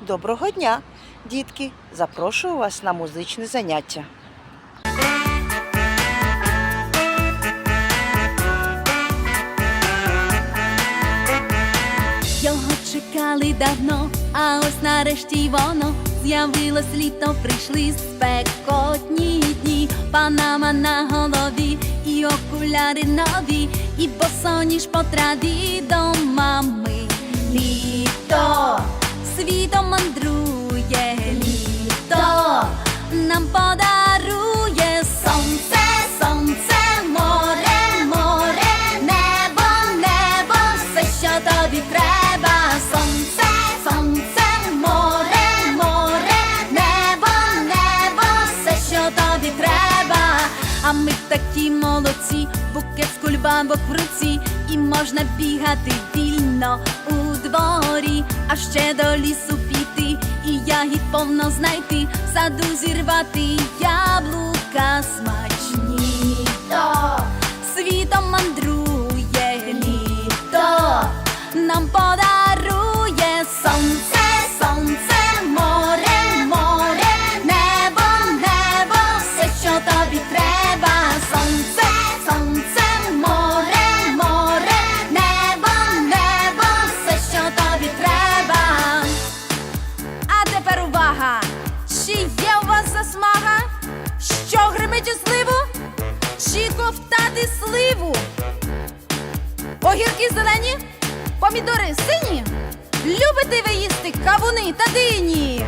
Доброго дня, дітки! Запрошую вас на музичне заняття. Його чекали давно, а ось нарешті воно з'явилось літо, прийшли спекотні дні, панама на голові, і окуляри нові, і босоніж по траві до мами. Літо треба. А ми такі молодці, букет з кульбабок в руці, і можна бігати вільно у дворі, а ще до лісу піти, і ягід повно знайти, в саду зірвати яблука У сливу? Чи ковтати сливу? Огірки зелені, помідори сині. Любите ви їсти кавуни та дині?